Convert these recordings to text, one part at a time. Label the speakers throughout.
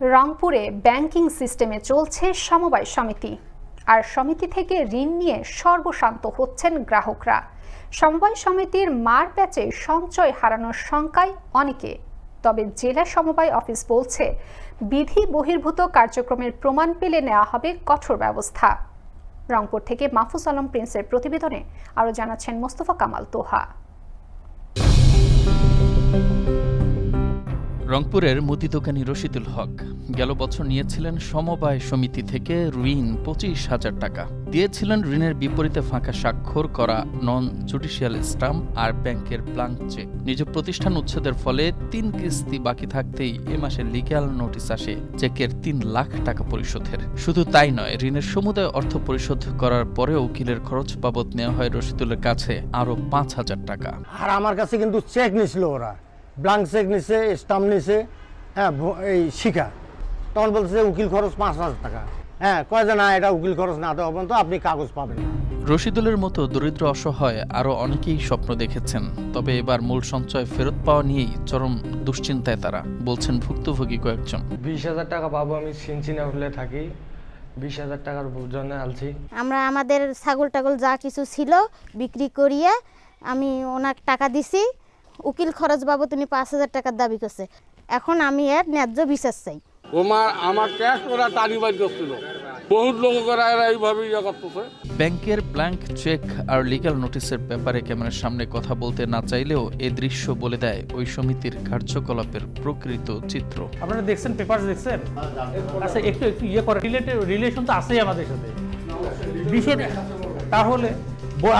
Speaker 1: রংপুরে ব্যাংকিং সিস্টেমে চলছে সমবায় সমিতি। আর সমিতি থেকে ঋণ নিয়ে সর্বশান্ত হচ্ছেন গ্রাহকরা। সমবায় সমিতির মার প্যাচে সঞ্চয় হারানোর শঙ্কায় অনেকে। তবে জেলা সমবায় অফিস বলছে, বিধি বহির্ভূত কার্যক্রমের প্রমাণ পেলে নেওয়া হবে কঠোর ব্যবস্থা। রংপুর থেকে মাহফুজ আলম প্রিন্সের প্রতিবেদনে আরও জানাচ্ছেন মোস্তফা কামাল তোহা।
Speaker 2: রংপুরের মুদি দোকানি রশিদুল হক গেল বছর নিয়েছিলেন সমবায় সমিতি থেকে ঋণ পঁচিশ হাজার টাকা। দিয়েছিলেন ঋণের বিপরীতে ফাঁকা স্বাক্ষর করা নন জুডিশিয়াল স্টাম্প আর ব্যাংকের ব্লাঙ্ক চেক। নিজ প্রতিষ্ঠান উচ্ছেদের ফলে তিন কিস্তি বাকি থাকতেই এ মাসে লিগ্যাল নোটিশ আসে চেকের তিন লাখ টাকা পরিশোধের। শুধু তাই নয়, ঋণের সমুদায় অর্থ পরিশোধ করার পরে উকিলের খরচ বাবদ নেওয়া হয় রশিদুলের কাছে আরও পাঁচ হাজার টাকা।
Speaker 3: আর আমার কাছে কিন্তু চেক নিছিল ওরা। ব্লাঙ্ক চেক নিছে, স্টাম্প নিছে হ্যাঁ এই শিখা তখন বলছে উকিল খরচ পাঁচ হাজার টাকা। হ্যাঁ কয় যে না এটা উকিল খরচ না দেওয়া পর্যন্ত আপনি কাগজ পাবেন।
Speaker 2: রশিদুলের মতো দরিদ্র অসহায় আরও অনেকেই স্বপ্ন দেখেছেন তবে এবার মূল সঞ্চয় ফেরত পাওয়া নিয়েই চরম দুশ্চিন্তায় তারা বলছেন ভুক্তভোগী কয়েকজন।
Speaker 4: বিশ হাজার টাকা পাবো আমি সিনচিনা হোটেলে থাকি বিশ হাজার টাকার জন্য আলছি
Speaker 5: আমরা আমাদের ছাগল টাগল যা কিছু ছিল বিক্রি করিয়ে আমি ওনার টাকা দিছি উকিল খরচ বাবদ উনি পাঁচ হাজার টাকার দাবি করছে। এখন আমি এর ন্যায্য বিচার চাই।
Speaker 6: আমার ক্যাশ ওরা বাড়ি করছিল। বহুত লোক এরা এইভাবে ইয়ে করতেছে।
Speaker 2: ব্যাংকের ব্ল্যাঙ্ক চেক আর লিগ্যাল নোটিশের ব্যাপারে ক্যামেরার সামনে কথা বলতে না চাইলেও এ দৃশ্য বলে দেয় ওই সমিতির কার্যকলাপের প্রকৃত চিত্র।
Speaker 7: আপনারা দেখছেন পেপার দেখছেন? আচ্ছা একটু একটু ইয়ে করে রিলেটেড রিলেশন তো আছেই আমাদের সাথে। বিষয়টা তাহলে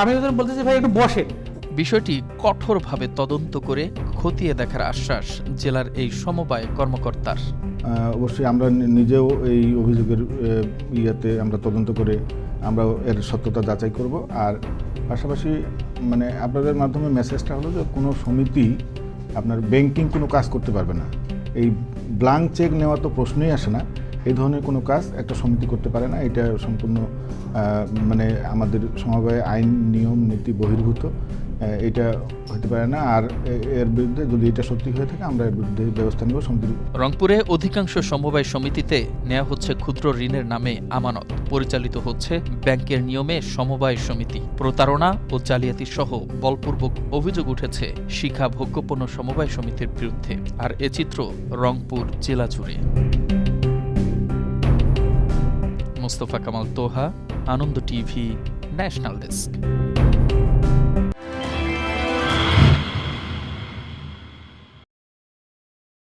Speaker 7: আমি ওদের বলতেছি ভাই একটু বসেন।
Speaker 2: বিষয়টি কঠোরভাবে তদন্ত করে খতিয়ে দেখার আশ্বাস জেলার এই সমবায় কর্মকর্তার।
Speaker 8: অবশ্যই আমরা নিজেও এই অভিযোগের ইয়েতে আমরা তদন্ত করে আমরা এর সত্যতা যাচাই করব। আর পাশাপাশি মানে আপনাদের মাধ্যমে মেসেজটা হলো যে কোনো সমিতি আপনার ব্যাংকিং কোনো কাজ করতে পারবে না। এই ব্লাঙ্ক চেক নেওয়া তো প্রশ্নই আসে না। এই ধরনের কোনো কাজ একটা সমিতি করতে পারে না। এটা সম্পূর্ণ মানে আমাদের সমবায় আইন, নিয়ম, নীতি বহির্ভূত। এটা হতে পারে না। আর এর বিরুদ্ধে যদি এটা সত্যি হয়ে থাকে, আমরা এর বিরুদ্ধে ব্যবস্থা নেব সমিতির
Speaker 2: রংপুরে অধিকাংশ সমবায় সমিতিতে নেওয়া হচ্ছে ক্ষুদ্র ঋণের নামে আমানত। পরিচালিত হচ্ছে ব্যাংকের নিয়মে সমবায় সমিতি। প্রতারণা ও জালিয়াতি সহ বলপূর্বক অভিযোগ উঠেছে শিখা ভোগ্যপণ্য সমবায় সমিতির বিরুদ্ধে। আর এ চিত্র রংপুর জেলা জুড়ে। Mostafa Kamal Toha, Ananda TV, national desk.